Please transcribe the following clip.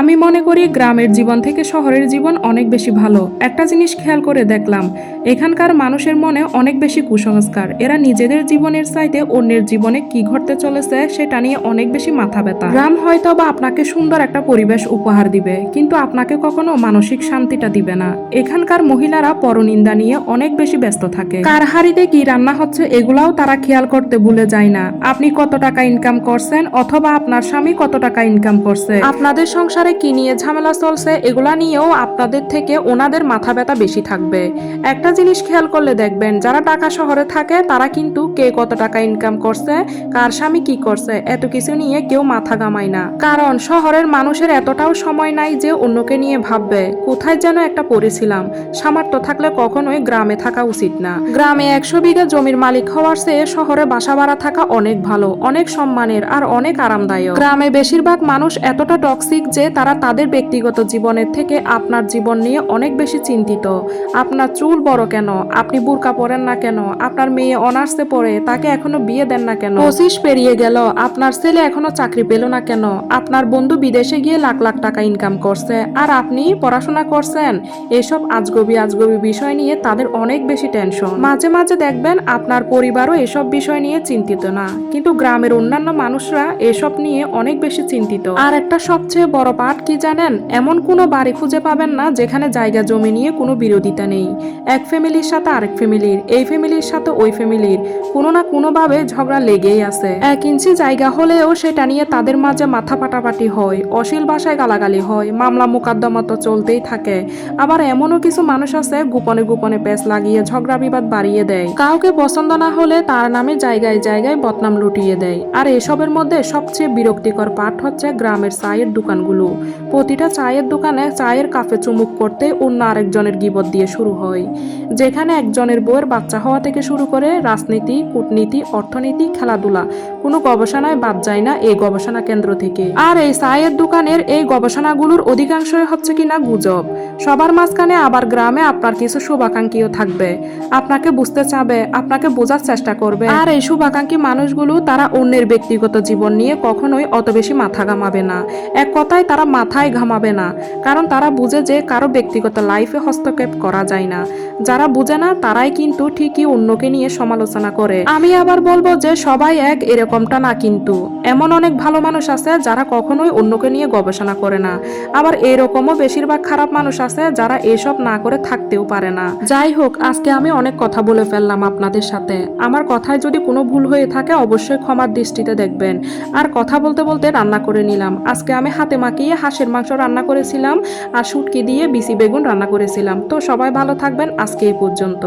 আমি মনে করি গ্রামের জীবন থেকে শহরের জীবন অনেক বেশি ভালো। একটা জিনিস খেয়াল করে দেখলাম, এখানকার মানুষের মনে অনেক বেশি কুসংস্কার। এরা নিজেদের জীবনের চাইতে অন্যের জীবনে কি ঘটতে চলেছে সেটা নিয়ে অনেক বেশি মাথা ব্যথা। গ্রাম হয়তো বা আপনাকে সুন্দর একটা পরিবেশ উপহার দিবে, কিন্তু আপনাকে কখনো মানসিক শান্তিটা দিবে না। এখানকার মহিলারা পরনিন্দা নিয়ে অনেক বেশি ব্যস্ত থাকে। কার হাড়িতে কি রান্না হচ্ছে এগুলাও তারা খেয়াল করতে ভুলে যায় না। আপনি কত টাকা ইনকাম করছেন অথবা আপনার স্বামী কত টাকা ইনকাম করছে? আপনাদের সংসারে কি নিয়ে ঝামেলা চলছে, এগুলা নিয়েও আপনাদের থেকে ওনাদের মাথা ব্যথা বেশি থাকবে। একটা জিনিস খেয়াল করলে দেখবেন, যারা টাকা শহরে থাকে, তারা কিন্তু কে কত টাকা ইনকাম করছে, কার স্বামী কি করছে, এত কিছু নিয়ে কেউ মাথা গামায় না। কারণ শহরের মানুষের এতটাও সময় নাই যে অন্যকে নিয়ে ভাববে, কোথায় যেন একটা পড়েছিলাম। সামর্থ্য থাকলে কখনোই গ্রামে থাকা উচিত না। গ্রামে একশো বিঘা জমির মালিক হওয়ার চেয়ে শহরে বাসা ভাড়া থাকা অনেক ভালো, অনেক সম্মানের আর অনেক আরামদায়ক। গ্রামে বেশিরভাগ মানুষ এতটা টক্সিক যে তারা তাদের ব্যক্তিগত জীবনের থেকে আপনার জীবন নিয়ে অনেক বেশি চিন্তিত। আপনার চুল বড় কেন? আপনি বুরকা পরেন না কেন? আপনার মেয়ে অনার্সে পড়ে, তাকে এখনও বিয়ে দেন না কেন? পঁচিশ পেরিয়ে গেল, আপনার ছেলে এখনও চাকরি পেল না কেন? আপনার বন্ধু বিদেশে গিয়ে লাখ লাখ টাকা ইনকাম করছে, আর আপনি পড়াশোনা করছেন? এসব আজগবি আজগবি বিষয় নিয়ে তাদের অনেক বেশি টেনশন মাঝে মাঝে দেখবেন আপনার পরিবারও এসব বিষয় নিয়ে চিন্তিত না। কিন্তু গ্রামের অন্যান্য মানুষরা এসব নিয়ে অনেক বেশি চিন্তিত। আর একটা সবচেয়ে বড় পাঠ কি জানেন? এমন কোনো বাড়ি খুঁজে পাবেন না যেখানে জায়গা জমি নিয়ে কোনো বিরোধিতা নেই। এক ফ্যামিলির সাথে আরেক ফ্যামিলির, এই ফ্যামিলির সাথে ওই ফ্যামিলির। কোনো না কোনোভাবে ঝগড়া লেগেই আছে। এক ইঞ্চি জায়গা হলেও সেটা নিয়ে তাদের মাঝে মাথা পাটাপাটি হয়, অশ্লীল ভাষায় গালাগালি হয়, মামলা মোকদ্দমা তো চলতেই থাকে। আবার এমনও কিছু মানুষ আছে গোপনে গোপনে পেস লাগিয়ে ঝগড়া বিবাদ বাড়িয়ে দেয়। কাউকে পছন্দ না হলে তার নামে জায়গায় জায়গায় বদনাম লুটিয়ে দেয়। আর এসবের মধ্যে সবচেয়ে বিরক্তিকর পাঠ হচ্ছে গ্রামের চায়ের দোকানগুলো। প্রতিটা চায়ের দোকানে চায়ের কাফে চুমুক করতে অন্য আরেকজনের গিবত দিয়ে শুরু হয়। যেখানে একজনের বউয়ের বাচ্চা হওয়া থেকে শুরু করে রাজনীতি, কূটনীতি, অর্থনীতি, খেলাধুলা, কোনো গবেষণায় বাদ যায় না এই গবেষণা কেন্দ্র থেকে। আর এই চায়ের দোকানের এই গবেষণাগুলোর অধিকাংশই হচ্ছে কিনা গুজব। সবার মাঝখানে আবার গ্রামে আপনার কিছু শুভাকাঙ্ক্ষীও থাকবে। আপনাকে বুঝতে চাবে, আপনাকে বোঝার চেষ্টা করবে। আর এই শুভাকাঙ্ক্ষী মানুষগুলো তারা অন্যের ব্যক্তিগত জীবন নিয়ে কখনোই অত বেশি মাথা ঘামাবে না। এক কথায় তারা মাথায় ঘামাবে না, কারণ তারা বুঝে যে কারও ব্যক্তিগত লাইফে হস্তক্ষেপ করা যায় না। যারা বুঝে না, তারাই কিন্তু ঠিকই অন্যকে নিয়ে সমালোচনা করে। আমি আবার বলব যে সবাই এক, এরকমটা না কিন্তু। এমন অনেক ভালো মানুষ আছে যারা কখনোই অন্যকে নিয়ে গবেষণা করে না। আবার এরকমও বেশিরভাগ খারাপ মানুষ আছে যারা এসব না করে থাকতেও পারে না। যাই হোক, আজকে আমি অনেক কথা বলে ফেললাম আপনাদের সাথে। আমার কথায় যদি কোনো ভুল হয়ে থাকে, অবশ্যই ক্ষমার দৃষ্টিতে দেখবেন। আর কথা বলতে বলতে রান্না করে নিলাম। আজকে আমি হাতে মাখিয়ে হাঁসের মাংস রান্না করেছিলাম আর শুটকি দিয়ে বিসি বেগুন রান্না করেছিলাম। তো সবাই ভালো থাকবেন। আজকে এই পর্যন্ত।